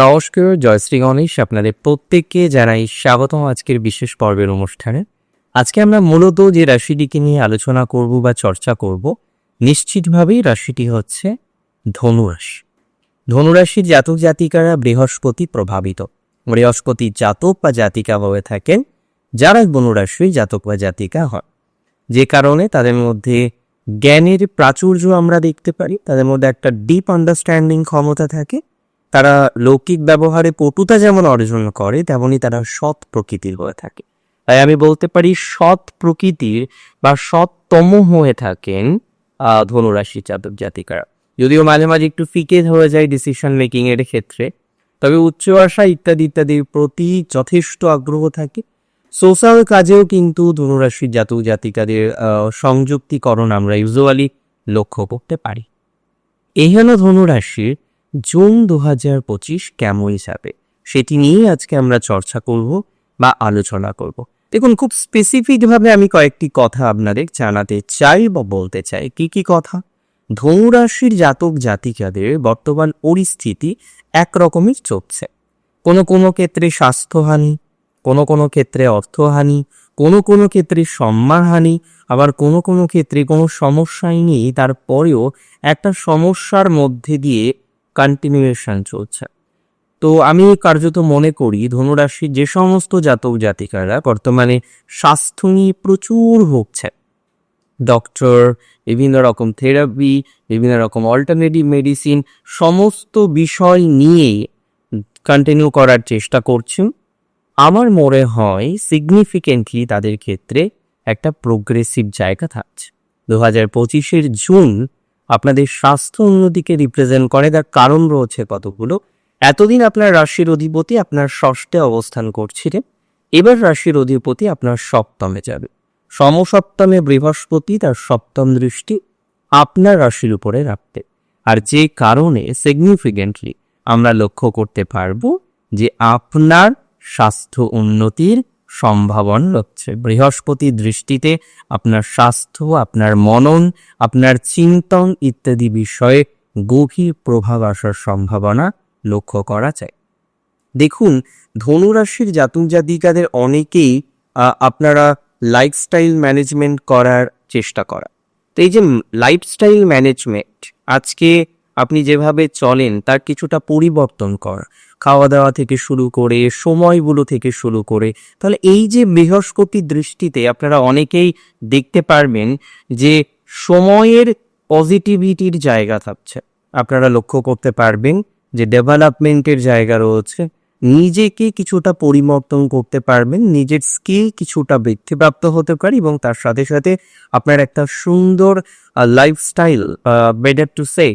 নমস্কার জয়শ্রী গণেশ। আপনাদের প্রত্যেককে জানাই স্বাগতম আজকের বিশেষ পর্বের অনুষ্ঠানে। আজকে আমরা মূলত যে রাশিটিকে নিয়ে আলোচনা করব বা চর্চা করব, নিশ্চিতভাবেই রাশিটি হচ্ছে ধনুরাশি। ধনুরাশির জাতক জাতিকারা বৃহস্পতি প্রভাবিত। বৃহস্পতি জাতক বা জাতিকা হয়ে থাকেন, যারা ধনুরাশি জাতক বা জাতিকা হয়। যে কারণে তাদের মধ্যে জ্ঞানের প্রাচুর্য আমরা দেখতে পারি, তাদের মধ্যে একটা ডিপ আন্ডারস্ট্যান্ডিং ক্ষমতা থাকে তারা লৌকিক ব্যবহারে পটুতা যেমন অর্জন করে, তেমনি তারা সৎ প্রকৃতির হয়ে থাকে। তাই আমি বলতে পারি সৎ প্রকৃতির বা সৎতম হয়ে থাকেন ধনুরাশি জাতক জাতিকারা। যদিও মাঝে মাঝে একটু ফিকে হয়ে যায় ডিসিশন মেকিং এর ক্ষেত্রে, তবে উচ্চ আশা ইত্যাদি ইত্যাদির প্রতি যথেষ্ট আগ্রহ থাকে। সোশ্যাল কাজেও কিন্তু ধনুরাশির জাতক জাতিকাদের সংযুক্তিকরণ আমরা ইউজুয়ালি লক্ষ্য করতে পারি। এই হলো ধনুরাশির জুন দু হাজার পঁচিশ কেমন যাবে সেটি নিয়েই আজকে আমরা চর্চা করব বা আলোচনা করব। দেখুন, খুব স্পেসিফিকভাবে আমি কয়েকটি কথা আপনাদের জানাতে চাই বা বলতে চাই। কি কি কথা? ধনুরাশির জাতক জাতিকাদের বর্তমান পরিস্থিতি একরকমই চলছে। কোনো কোনো ক্ষেত্রে স্বাস্থ্যহানি, কোনো কোনো ক্ষেত্রে অর্থহানি, কোনো কোনো ক্ষেত্রে সম্মানহানি, আবার কোনো কোনো ক্ষেত্রে কোনো সমস্যাই নেই। তারপরেও একটা সমস্যার মধ্যে দিয়ে কন্টিনিউয়েশন চলছে। তো আমি কার্যত মনে করি ধনুরাশির যে সমস্ত জাতক জাতিকারা বর্তমানে স্বাস্থ্য নিয়ে প্রচুর ভুগছে। ডক্টর বিভিন্ন রকম থেরাপি বিভিন্ন রকম অল্টারনেটিভ মেডিসিন সমস্ত বিষয় নিয়ে কন্টিনিউ করার চেষ্টা করছেন আমার মনে হয় সিগনিফিকেন্টলি তাদের ক্ষেত্রে একটা প্রোগ্রেসিভ জায়গা থাকছে। দু হাজার পঁচিশের জুন আপনাদের স্বাস্থ্য উন্নতিকে রিপ্রেজেন্ট করে তার কারণ রয়েছে কতগুলো। এতদিন আপনার রাশির অধিপতি আপনার ষষ্ঠে অবস্থান করছিলেন, এবার রাশির অধিপতি আপনার সপ্তমে যাবে। সমসপ্তমে বৃহস্পতি তার সপ্তম দৃষ্টি আপনার রাশির উপরে রাখতে। আর যে কারণে সিগনিফিকেন্টলি আমরা লক্ষ্য করতে পারব যে আপনার স্বাস্থ্য উন্নতির সম্ভাবনা হচ্ছে বৃহস্পতি দৃষ্টিতে আপনার স্বাস্থ্য, আপনার মনন, আপনার চিন্তন ইত্যাদি বিষয়ে গভীর প্রভাব আসার সম্ভাবনা লক্ষ্য করা যায়। দেখুন, ধনুরাশির জাতক জাতিকাদের অনেকেই আপনারা লাইফস্টাইল ম্যানেজমেন্ট করার চেষ্টা করা। তো এই যে লাইফস্টাইল ম্যানেজমেন্ট আজকে আপনি যেভাবে চলেন, তার কিছুটা পরিবর্তন করা। খাওয়া দাওয়া থেকে শুরু করে, সময়গুলো থেকে শুরু করে, তাহলে এই যে বৃহস্পতি দৃষ্টিতে আপনারা অনেকেই দেখতে পারবেন যে সময়ের পজিটিভিটির জায়গা থাকছে। আপনারা লক্ষ্য করতে পারবেন যে ডেভেলপমেন্টের জায়গা রয়েছে। নিজেকে কিছুটা পরিবর্তন করতে পারবেন, নিজের স্কিল কিছুটা বৃদ্ধিপ্রাপ্ত হতে পারে এবং তার সাথে সাথে আপনার একটা সুন্দর লাইফস্টাইল বেটার টু সে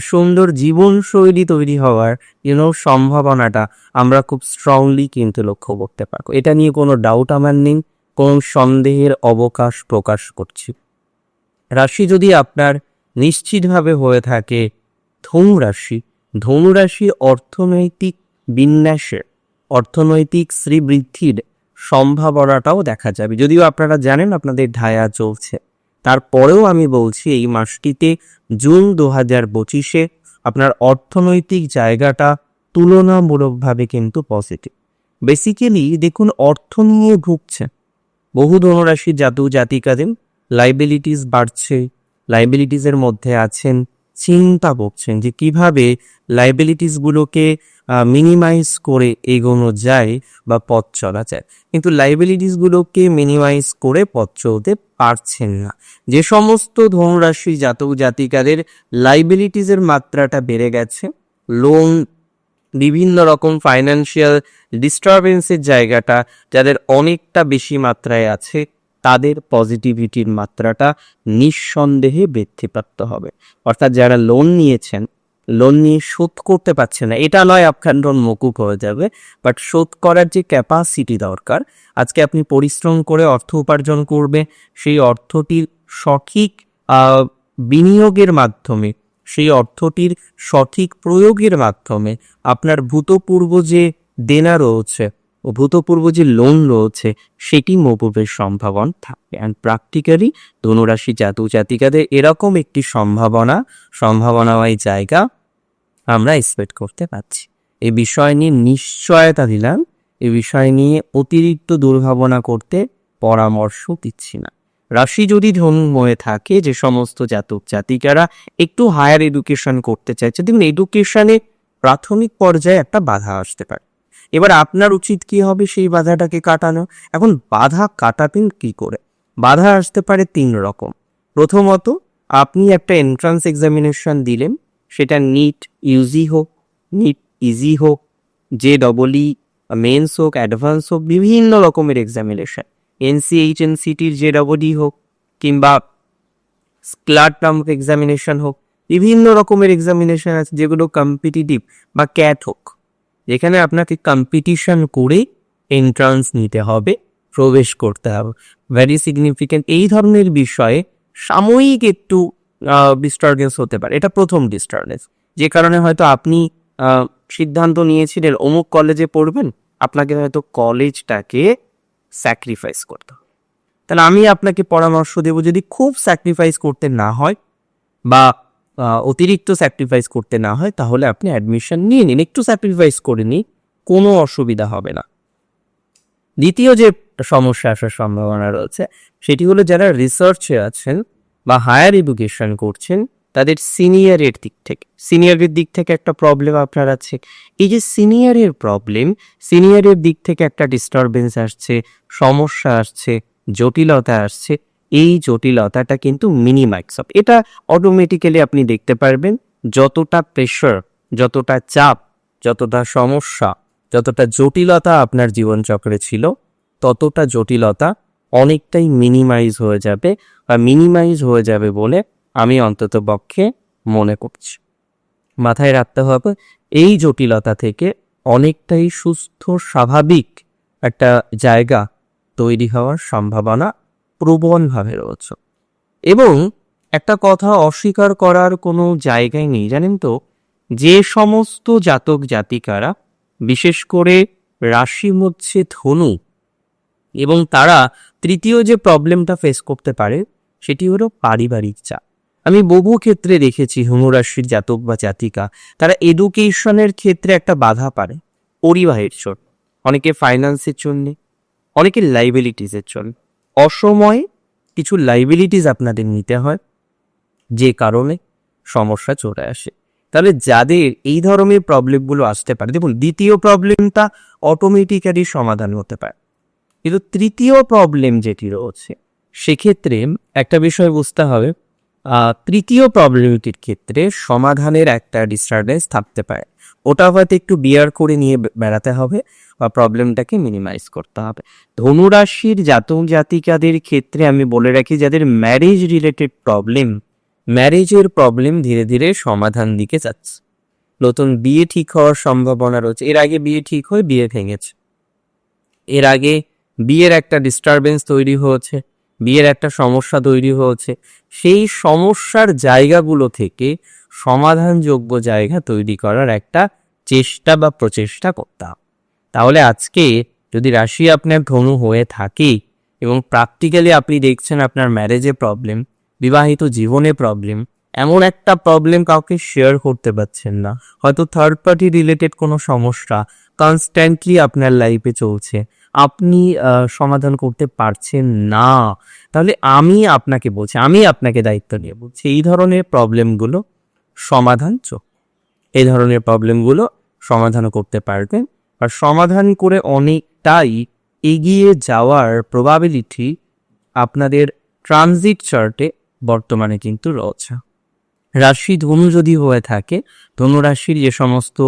সুন্দর জীবনশৈলী তৈরি হওয়ার ইউনো সম্ভাবনাটা আমরা খুব স্ট্রংলি কিন্তু লক্ষ্য করতে পারব। এটা নিয়ে কোনো ডাউট আমার নেই, কোনো সন্দেহের অবকাশ প্রকাশ করছি। রাশি যদি আপনার নিশ্চিতভাবে হয়ে থাকে, ধনু রাশি। ধনু রাশি অর্থনৈতিক বিন্যাসের, অর্থনৈতিক শ্রীবৃদ্ধির সম্ভাবনাটাও দেখা যাবে। যদিও আপনারা জানেন আপনাদের ঢায়া চলছে। তারপরেও আমি বলছি এই মাসটিতে জুন দু হাজার পঁচিশে আপনার অর্থনৈতিক জায়গাটা তুলনামূলকভাবে কিন্তু পজিটিভ বেসিক্যালি দেখুন, অর্থ নিয়ে ভুগছে। বহু ধনরাশি জাতু জাতিকাদের লাইবিলিটিস বাড়ছে লাইবিলিটিসের মধ্যে আছেন, চিন্তা করছেন যে কীভাবে লাইবিলিটিসগুলোকে মিনিমাইজ করে এগোনো যায় বা পথ চলা যায়। কিন্তু লাইবিলিটিসগুলোকে মিনিমাইজ করে পথ চলতে পারছেন না। যে সমস্ত ধনরাশি জাতক জাতিকাদের লাইবিলিটিসের মাত্রাটা বেড়ে গেছে। লোন বিভিন্ন রকম ফাইন্যান্সিয়াল ডিস্টারবেন্সের জায়গাটা যাদের অনেকটা বেশি মাত্রায় আছে, তাদের পজিটিভিটির মাত্রাটা নিঃসন্দেহে বৃদ্ধিপ্রাপ্ত হবে। অর্থাৎ যারা লোন নিয়েছেন লোন নিয়ে শোধ করতে পারছে না। এটা নয় আপনার মকুব হয়ে যাবে বাট শোধ করার যে ক্যাপাসিটি দরকার, আজকে আপনি পরিশ্রম করে অর্থ উপার্জন করবে, সেই অর্থটির সঠিক বিনিয়োগের মাধ্যমে, সেই অর্থটির সঠিক প্রয়োগের মাধ্যমে আপনার ভূতপূর্ব যে দেনা রয়েছে, ও ভূতপূর্ব যে লোন রয়েছে, সেটি মকুবের সম্ভাবনা থাকবে। অ্যান্ড প্র্যাকটিক্যালি ধনুরাশি জাতক জাতিকাদের এরকম একটি সম্ভাবনা, সম্ভাবনাময় জায়গা আমরা এক্সপেক্ট করতে পারছি। এই বিষয় নিয়ে নিশ্চয়তা দিলাম এই বিষয় নিয়ে অতিরিক্ত দুর্ভাবনা করতে পরামর্শ দিচ্ছি না। রাশি যদি ধনু হয়ে থাকে, যে সমস্ত জাতক জাতিকারা একটু হায়ার এডুকেশন করতে চাইছে দেখুন এডুকেশনে প্রাথমিক পর্যায়ে একটা বাধা আসতে পারে। এবার আপনার উচিত কি হবে সেই বাধাটাকে কাটানো? এখন বাধা কাটাবেন কি করে? বাধা আসতে পারে তিন রকম। প্রথমত, আপনি একটা এন্ট্রান্স এক্সামিনেশন দিলেন সেটা নিট ইউজি হোক নিট ইজি হোক যে ডবল ই মেন্স হোক অ্যাডভান্স হোক, বিভিন্ন রকমের এক্সামিনেশন এনসিএইচ এনসিটির যে ডবল ই হোক, কিংবা স্ক্লাট নামক এক্সামিনেশন হোক, বিভিন্ন রকমের এক্সামিনেশন আছে, যেগুলো কম্পিটিটিভ বা ক্যাট হোক। যেখানে আপনাকে কম্পিটিশন করে এন্ট্রান্স নিতে হবে, প্রবেশ করতে হবে। ভ্যারি সিগনিফিক্যান্ট এই ধরনের বিষয়ে সাময়িক একটু ডিস্টার্বেন্স হতে পারে। এটা প্রথম ডিস্টার্বেন্স যে কারণে হয়তো আপনি সিদ্ধান্ত নিয়েছিলেন, অমুক কলেজে পড়বেন, আপনাকে হয়তো কলেজটাকে স্যাক্রিফাইস করতে তাহলে আমি আপনাকে পরামর্শ দেব, যদি খুব স্যাক্রিফাইস করতে না হয়, বা অতিরিক্ত স্যাক্রিফাইস করতে না হয়, তাহলে আপনি অ্যাডমিশন নিয়ে নিন। একটু স্যাক্রিফাইস করে নিন, কোনো অসুবিধা হবে না। দ্বিতীয় যে সমস্যা আসার সম্ভাবনা রয়েছে, সেটি হলো যারা রিসার্চে আছেন বা হায়ার এডুকেশন করছেন, তাদের সিনিয়রের দিক থেকে সিনিয়রের দিক থেকে একটা প্রবলেম আপনার আছে। এই যে সিনিয়রের প্রবলেম সিনিয়রের দিক থেকে একটা ডিস্টারবেন্স আসছে, সমস্যা আসছে, জটিলতা আসছে, এই জটিলতাটা কিন্তু মিনিমাইজ হবে এটা অটোমেটিক্যালি আপনি দেখতে পারবেন, যতটা প্রেশার যতটা চাপ, যতটা সমস্যা, যতটা জটিলতা আপনার জীবনচক্রে ছিল, ততটা জটিলতা অনেকটাই মিনিমাইজ হয়ে যাবে বা মিনিমাইজ হয়ে যাবে বলে আমি অন্তত পক্ষে মনে করছি। মাথায় রাখতে হবে, এই জটিলতা থেকে অনেকটাই সুস্থ, স্বাভাবিক একটা জায়গা তৈরি হওয়ার সম্ভাবনা প্রবলভাবে রয়েছে। এবং একটা কথা অস্বীকার করার কোনো জায়গায় নেই, জানেন তো? যে সমস্ত জাতক জাতিকারা, বিশেষ করে রাশি হচ্ছে ধনু এবং তারা তৃতীয় যে প্রবলেমটা ফেস করতে পারে, সেটি হলো পারিবারিক চাপ। আমি বহু ক্ষেত্রে দেখেছি ধনুরাশির জাতক বা জাতিকা, তারা এডুকেশনের ক্ষেত্রে একটা বাধা পারে, পরিবাহের জন্য। অনেকে ফাইন্যান্সের জন্যে, অনেকে লাইবিলিটিসের জন্য। অসময়ে কিছু লাইবিলিটিস আপনাদের নিতে হয়, যে কারণে সমস্যা চলে আসে। তাহলে যাদের এই ধরনের প্রবলেমগুলো আসতে পারে, দেখুন, দ্বিতীয় প্রবলেমটা অটোমেটিক্যালি সমাধান হতে পারে। কিন্তু তৃতীয় প্রবলেম যেটি রয়েছে, সেক্ষেত্রে একটা বিষয় বুঝতে হবে তৃতীয় প্রবলেমটির ক্ষেত্রে সমাধানের একটা ডিস্টারবেন্স থাকতে পারে। ওটা হয়তো একটু বিয়ার করে নিয়ে বেড়াতে হবে বা প্রবলেমটাকে মিনিমাইজ করতে হবে। ধনুরাশির জাতক জাতিকাদের ক্ষেত্রে আমি বলে রাখি, যাদের ম্যারেজ রিলেটেড প্রবলেম ম্যারেজের প্রবলেম ধীরে ধীরে সমাধান দিকে যাচ্ছে। নতুন বিয়ে ঠিক হওয়ার সম্ভাবনা রয়েছে। এর আগে বিয়ে ঠিক হয়ে, বিয়ে ভেঙেছে। এর আগে বিয়ের একটা ডিস্টারবেন্স তৈরি হয়েছে, বিয়ের একটা সমস্যা তৈরি হয়েছে, সেই সমস্যার জায়গাগুলো থেকে সমাধানযোগ্য জায়গা তৈরি করার একটা চেষ্টা বা প্রচেষ্টা করতাম। তাহলে আজকে যদি রাশি আপনার ধনু হয়ে থাকে এবং প্র্যাকটিক্যালি আপনি দেখছেন আপনার ম্যারেজে প্রবলেম বিবাহিত জীবনে প্রবলেম এমন একটা প্রবলেম কাউকে শেয়ার করতে পারছেন না, হয়তো থার্ড পার্টি রিলেটেড কোনো সমস্যা কনস্ট্যান্টলি আপনার লাইফে চলছে আপনি সমাধান করতে পারছেন না। তাহলে আমি আপনাকে বলছি, আমি আপনাকে দায়িত্ব নিয়ে বলছি, এই ধরনের প্রবলেমগুলো সমাধান চোখ এই ধরনের প্রবলেমগুলো সমাধান করতে পারবেন আর সমাধান করে অনেকটাই এগিয়ে যাওয়ার প্রবাবিলিটি আপনাদের ট্রানজিট চার্টে বর্তমানে কিন্তু রয়েছে। রাশি ধনু যদি হয়ে থাকে, ধনু রাশির যে সমস্ত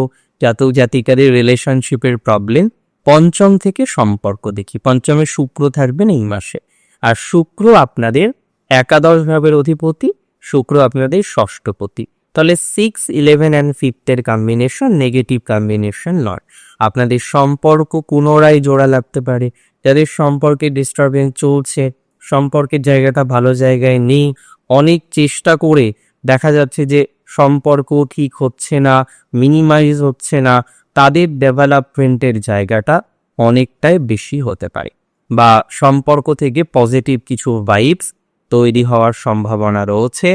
জাতক জাতিকাদের রিলেশনশিপের প্রবলেম পঞ্চম থেকে সম্পর্ক দেখি। পঞ্চমে শুক্র থাকবেন এই মাসে। আর শুক্র আপনাদের একাদশ ভাবের অধিপতি, শুক্র আপনাদের ষষ্ঠপতি। তাহলে সিক্স ইলেভেন অ্যান্ড ফিফথের কম্বিনেশন নেগেটিভ কম্বিনেশন নয়। আপনাদের সম্পর্ক পুনরায় জোড়া লাগতে পারে। যাদের সম্পর্কে ডিস্টারবেন্স চলছে, সম্পর্কের জায়গাটা ভালো জায়গায় নেই, অনেক চেষ্টা করে দেখা যাচ্ছে যে সম্পর্ক ঠিক হচ্ছে না মিনিমাইজ হচ্ছে না। তাদের ডেভেলপমেন্টের জায়গাটা অনেকটাই বেশি হতে পারে বা সম্পর্ক থেকে পজিটিভ কিছু ভাইবস তৈরি হওয়ার সম্ভাবনা রয়েছে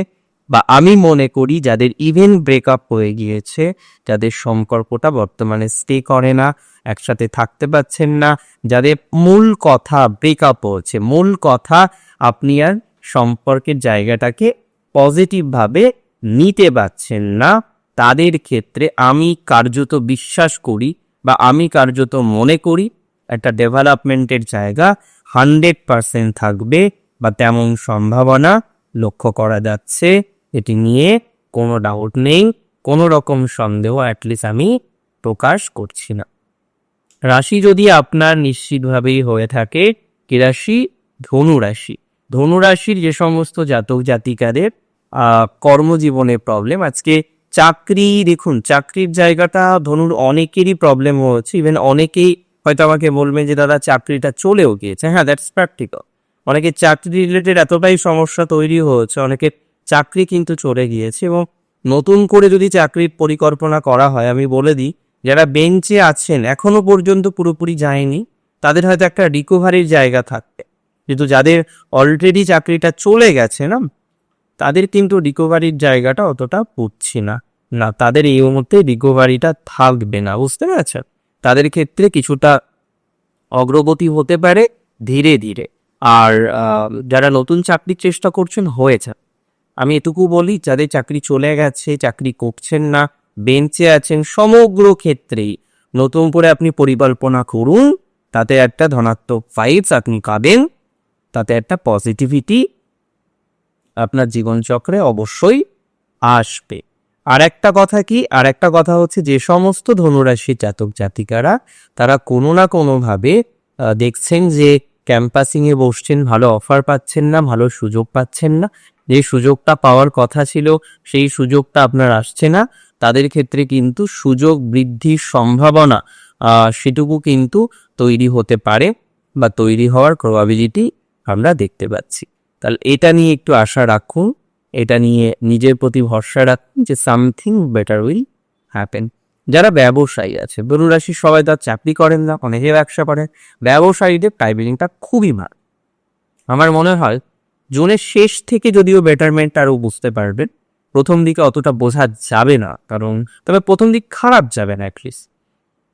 বা আমি মনে করি যাদের ইভেন ব্রেকআপ হয়ে গিয়েছে, যাদের সম্পর্কটা বর্তমানে স্টে করে না, একসাথে থাকতে পারছেন না, যাদের মূল কথা ব্রেকআপ হচ্ছে মূল কথা আপনি আর সম্পর্কের জায়গাটাকে পজিটিভভাবে নিতে পারছেন না তাদের ক্ষেত্রে আমি কার্যত বিশ্বাস করি বা আমি কার্যত মনে করি একটা ডেভেলপমেন্টের জায়গা হান্ড্রেড পারসেন্ট থাকবে বা তেমন সম্ভাবনা লক্ষ্য করা যাচ্ছে। এটি নিয়ে কোনো ডাউট নেই, কোনো রকম সন্দেহ অ্যাটলিস্ট আমি প্রকাশ করছি না। রাশি যদি আপনার নিশ্চিতভাবেই হয়ে থাকে, কি রাশি? ধনু রাশি। ধনু রাশির যে সমস্ত জাতক জাতিকাদের কর্মজীবনে প্রবলেম আজকে চাকরি, দেখুন, চাকরির জায়গাটা ধনুর অনেকেরই প্রবলেম হচ্ছে ইভেন অনেকেই হয়তো আমাকে বলবেন যে, দাদা, চাকরিটা চলেও গিয়েছে। হ্যাঁ দ্যাটস প্র্যাকটিক্যাল অনেকে চাকরি রিলেটেড এতটাই সমস্যা তৈরি হয়েছে অনেকে চাকরি কিন্তু চলে গিয়েছে এবং নতুন করে যদি চাকরির পরিকল্পনা করা হয়, আমি বলে দিই, যারা বেঞ্চে আছেন, এখনও পর্যন্ত পুরোপুরি যায়নি, তাদের হয়তো একটা রিকভারির জায়গা থাকবে। কিন্তু যাদের অলরেডি চাকরিটা চলে গেছে না, তাদের কিন্তু রিকভারির জায়গাটা অতটা বুঝছি না। না, তাদের এই মুহূর্তে রিকভারিটা থাকবে না, বুঝতে পেরেছেন? তাদের ক্ষেত্রে কিছুটা অগ্রগতি হতে পারে ধীরে ধীরে। আর যারা নতুন চাকরির চেষ্টা করছেন, হয়েছে। আমি এটুকু বলি, যাদের চাকরি চলে গেছে, চাকরি করছেন না, বেঞ্চে আছেন, সমগ্র ক্ষেত্রেই নতুন করে আপনি পরিকল্পনা করুন, তাতে একটা ধনাত্মক ফাইলস আপনি পাবেন, তাতে একটা পজিটিভিটি আপনার জীবনচক্রে অবশ্যই আসবে। আর একটা কথা কি? আর একটা কথা হচ্ছে যে সমস্ত ধনুরাশির জাতক জাতিকারা, তারা কোনো না কোনোভাবে দেখছেন যে ক্যাম্পাসিংয়ে বসছেন, ভালো অফার পাচ্ছেন না, ভালো সুযোগ পাচ্ছেন না। যে সুযোগটা পাওয়ার কথা ছিল, সেই সুযোগটা আপনার আসছে না। তাদের ক্ষেত্রে কিন্তু সুযোগ বৃদ্ধির সম্ভাবনা সেটুকু কিন্তু তৈরি হতে পারে বা তৈরি হওয়ার প্রবাবিলিটি আমরা দেখতে পাচ্ছি। তাহলে এটা নিয়ে একটু আশা রাখুন। এটা নিয়ে নিজের প্রতি ভরসা রাখুন যে সামথিং বেটার উইল হ্যাপেন। যারা ব্যবসায়ী আছে ধনুরাশির সবাই তার চাকরি করেন না, অনেকে ব্যবসা করেন, ব্যবসায়ীদের টাইমিংটা খুবই ভালো। আমার মনে হয়, জুনের শেষ থেকে যদিও বেটারমেন্ট আরও বুঝতে পারবেন, প্রথম দিকে অতটা বোঝা যাবে না, কারণ তবে প্রথম দিক খারাপ যাবে না অ্যাটলিস্ট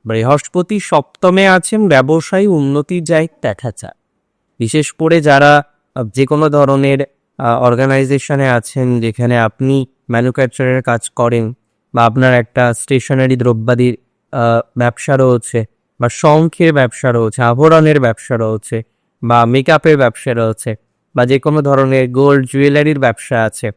বৃহস্পতি সপ্তমে আছেন, ব্যবসায়ী উন্নতির যাই দেখা যায়। বিশেষ করে যারা যে কোনো ধরনের অর্গানাইজেশনে আছেন, যেখানে আপনি ম্যানুফ্যাকচারের কাজ করেন বা আপনার একটা স্টেশনারি দ্রব্যাদির ব্যবসা রয়েছে বা শঙ্খের ব্যবসা রয়েছে, আভরণের ব্যবসা রয়েছে বা মেকআপের ব্যবসা রয়েছে বা যে কোনো ধরনের গোল্ড জুয়েলারির ব্যবসা আছে,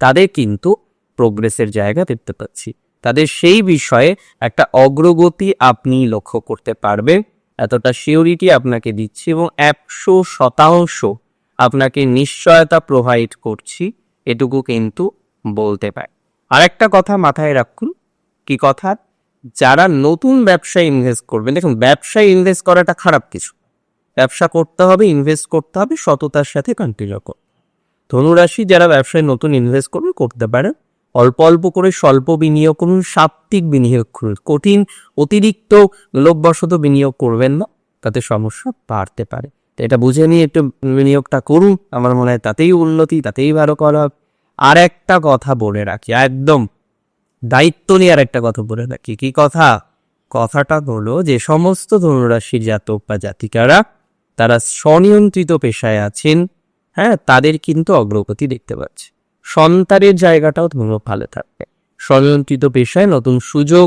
তাদের কিন্তু প্রোগ্রেসের জায়গা দেখতে পাচ্ছি। তাদের সেই বিষয়ে একটা অগ্রগতি আপনি লক্ষ্য করতে পারবেন। এতটা সিওরিটি আপনাকে দিচ্ছি এবং একশো শতাংশ আপনাকে নিশ্চয়তা প্রোভাইড করছি, এটুকু কিন্তু বলতে পারে। আরেকটা কথা মাথায় রাখুন, কি কথা? যারা নতুন ব্যবসায় ইনভেস্ট করবেন, দেখুন, ব্যবসায় ইনভেস্ট করাটা খারাপ কিছু ব্যবসা করতে হবে ইনভেস্ট করতে হবে, সততার সাথে কন্টিনিউ করুন ধনুরাশি যারা ব্যবসায় নতুন ইনভেস্ট করবে করতে পারে অল্প অল্প করে স্বল্প বিনিয়োগ করুন সাত্ত্বিক বিনিয়োগ করুন। কঠিন অতিরিক্ত লোকবশত বিনিয়োগ করবেন না, তাতে সমস্যা বাড়তে পারে। এটা বুঝে নিয়ে একটু বিনিয়োগটা করুন। আমার মনে হয় তাতেই উন্নতি, তাতেই ভালো করা। আর একটা কথা বলে রাখি, একদম দায়িত্ব নিয়ে আর একটা কথা বলে রাখি। কি কথা? কথাটা হলো যে সমস্ত ধনুরাশির জাতক বা জাতিকারা, তারা স্বনিয়ন্ত্রিত পেশায় আছেন হ্যাঁ তাদের কিন্তু অগ্রগতি দেখতে পাচ্ছে। সন্তানের জায়গাটাও ধরো ভালো থাকবে। স্বনিয়ন্ত্রিত পেশায় নতুন সুযোগ,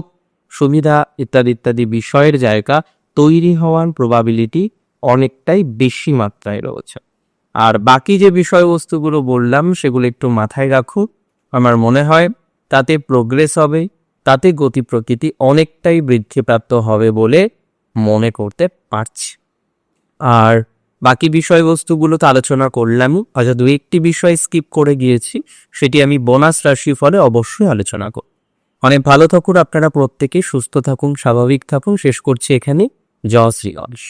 সুবিধা ইত্যাদি ইত্যাদি বিষয়ের জায়গা তৈরি হওয়ার প্রবাবিলিটি অনেকটাই বেশি মাত্রায় রয়েছে। আর বাকি যে বিষয়বস্তুগুলো বললাম, সেগুলো একটু মাথায় রাখুন আমার মনে হয় তাতে প্রোগ্রেস হবে, তাতে গতি প্রকৃতি অনেকটাই বৃদ্ধিপ্রাপ্ত হবে বলে মনে করতে পারছি। আর বাকি বিষয়বস্তুগুলো তো আলোচনা করলামই। হয়তো দু একটি বিষয় স্কিপ করে গিয়েছি, সেটি আমি বোনাস রাশি ফলে অবশ্যই আলোচনা করব। অনেক ভালো থাকুন, আপনারা প্রত্যেকে সুস্থ থাকুন, স্বাভাবিক থাকুন। শেষ করছি এখানে জয় শ্রী গণেশ।